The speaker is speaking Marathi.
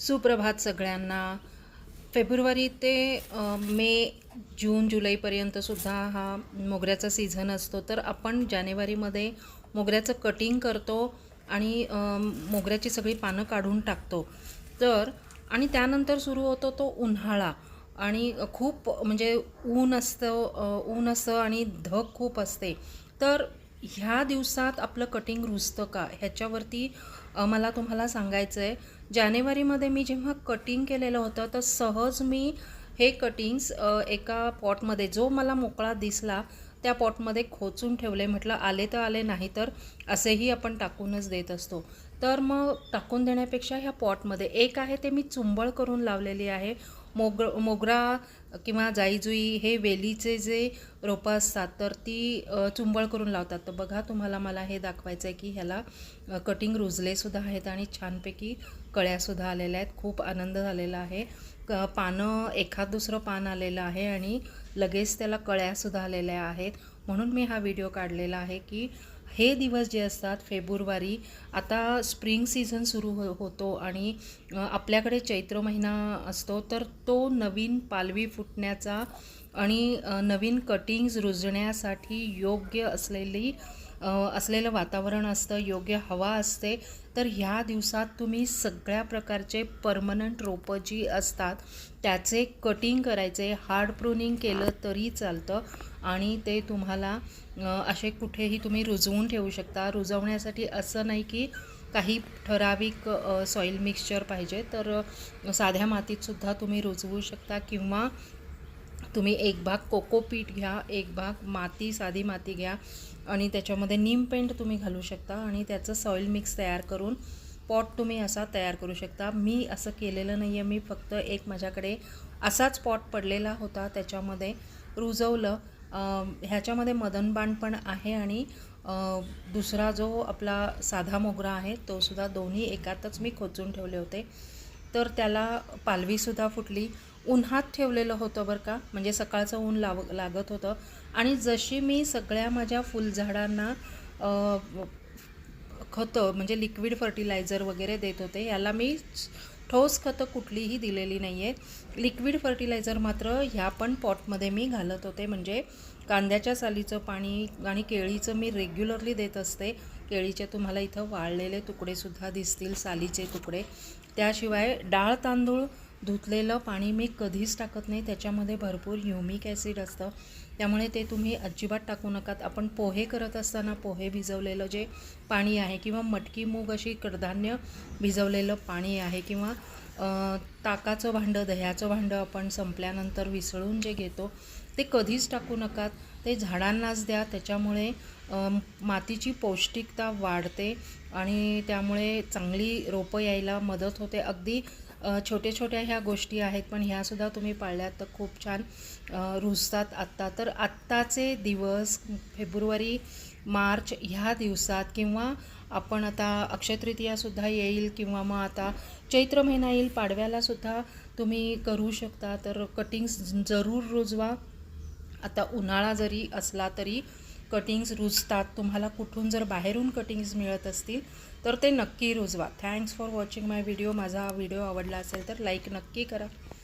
सुप्रभात सगळ्यांना. फेब्रुवारी ते मे जून जुलैपर्यंतसुद्धा हा मोगऱ्याचा सीझन असतो. तर आपण जानेवारीमध्ये मोगऱ्याचं कटिंग करतो आणि मोगऱ्याची सगळी पानं काढून टाकतो. तर आणि त्यानंतर सुरू होतो तो उन्हाळा. आणि खूप म्हणजे ऊन असतं ऊन असतं आणि धग खूप असते. तर ह्या दिवसात आपलं कटिंग रुजतं का? ह्याच्यावरती मला तुम्हाला सांगायचं आहे जानेवारीमध्ये मी जेव्हा कटिंग केलेलं होतं तर सहज मी हे कटिंग्स एका पॉटमध्ये जो मला मोकळा दिसला त्या पॉटमध्ये खोचून ठेवले. म्हटलं आले तर आले नाही तर असेही आपण टाकूनच देत असतो. तर मग टाकून देण्यापेक्षा ह्या पॉटमध्ये एक आहे ते मी चुंबळ करून लावलेली आहे. मोग मोगरा किंवा जाईजुई हे वेलीचे जे रोपं असतात तर ती चुंबळ करून लावतात. तर बघा तुम्हाला मला हे दाखवायचं आहे की ह्याला कटिंग रुजलेसुद्धा आहेत आणि छानपैकी कळ्यासुद्धा आलेल्या आहेत. खूप आनंद झालेला आहे. क पानं एखाद दुसरं पान आलेलं आहे आणि लगेच त्याला कळ्यासुद्धा आलेल्या आहेत. म्हणून मी हा व्हिडिओ काढलेला आहे की हे दिवस जे असतात फेब्रुवारी आता स्प्रिंग सीझन सुरू हो होतो आणि आपल्याकडे चैत्र महिना असतो तर तो नवीन पालवी फुटण्याचा आणि नवीन कटिंग्ज रुजण्यासाठी योग्य असलेली असलेलं वातावरण असतं योग्य हवा असते तर ह्या दिवसात तुम्ही सगळ्या प्रकारचे परमनंट रोपं जी असतात त्याचे कटिंग करायचे हार्ड प्रूनिंग केलं तरी चालतं आणि ते तुम्हाला असे कुठेही तुम्ही रुजवून ठेवू शकता. रुजवण्यासाठी असं नाही की काही ठराविक सॉईल मिक्सचर पाहिजे तर साध्या मातीतसुद्धा तुम्ही रुजवू शकता किंवा तुम्ही एक भाग कोकोपीट घ्या एक भाग माती साधी माती घ्या आणि त्याच्यामध्ये नीम पेंट तुम्ही घालू शकता आणि त्याचं सॉईल मिक्स तयार करून पॉट तुम्ही असा तयार करू शकता. मी असं केलेलं नाही आहे मी फक्त एक माझ्याकडे असाच पॉट पडलेला होता. त्याच्यामध्ये रुजवलं. ह्याच्यामध्ये मदनबाण पण आहे आणि दुसरा जो आपला साधा मोगरा आहे तो सुद्धा दोन्ही एकातच मी खोचून ठेवले होते. तर त्याला पालवीसुद्धा फुटली. उन्हात ठेवलेलं होतं बरं का म्हणजे सकाळचं ऊन लाव लागत होतं. आणि जशी मी सगळ्या माझ्या फुलझाडांना खतं म्हणजे लिक्विड फर्टिलायझर वगैरे देत होते याला मी ठोस खतं कुठलीही दिलेली नाही आहेत लिक्विड फर्टिलायझर मात्र ह्या पण पॉटमध्ये मी घालत होते. म्हणजे कांद्याच्या सालीचं पाणी आणि केळीचं मी रेग्युलरली देत असते. केळीचे तुम्हाला इथं वाळलेले तुकडेसुद्धा दिसतील सालीचे तुकडे. त्याशिवाय डाळ तांदूळ धुतलेलं पाणी मी कधीच टाकत नाही. त्याच्यामध्ये भरपूर ह्युमिक ॲसिड असतं. त्यामुळे ते तुम्ही अजिबात टाकू नकात. आपण पोहे करत असताना पोहे भिजवलेलं जे पाणी आहे किंवा मटकी मूग अशी कडधान्य भिजवलेलं पाणी आहे किंवा ताकाचं भांडं दह्याचं भांडं आपण संपल्यानंतर विसळून जे घेतो ते कधीच टाकू नकात. ते झाडांनाच द्या. त्याच्यामुळे मातीची पौष्टिकता वाढते आणि त्यामुळे चांगली रोपं यायला मदत होते. अगदी छोट्या छोट्या ह्या गोष्टी आहेत पण ह्यासुद्धा तुम्ही पाळल्यात तर खूप छान रुजतात आत्ता. तर आत्ताचे दिवस फेब्रुवारी मार्च ह्या दिवसात किंवा आपण आता अक्षयतृतीयासुद्धा येईल किंवा मग आता चैत्र महिना येईल पाडव्यालासुद्धा तुम्ही करू शकता. तर कटिंग्स जरूर रुजवा. आता उन्हाळा जरी असला तरी कटिंग्स रुजतात तुम्हाला कुठून जर बाहेरून कटिंग्स मिळत असतील तर ते नक्की रुजवा. Thanks for watching my video माझा हा व्हिडिओ आवडला असेल तर लाईक नक्की करा.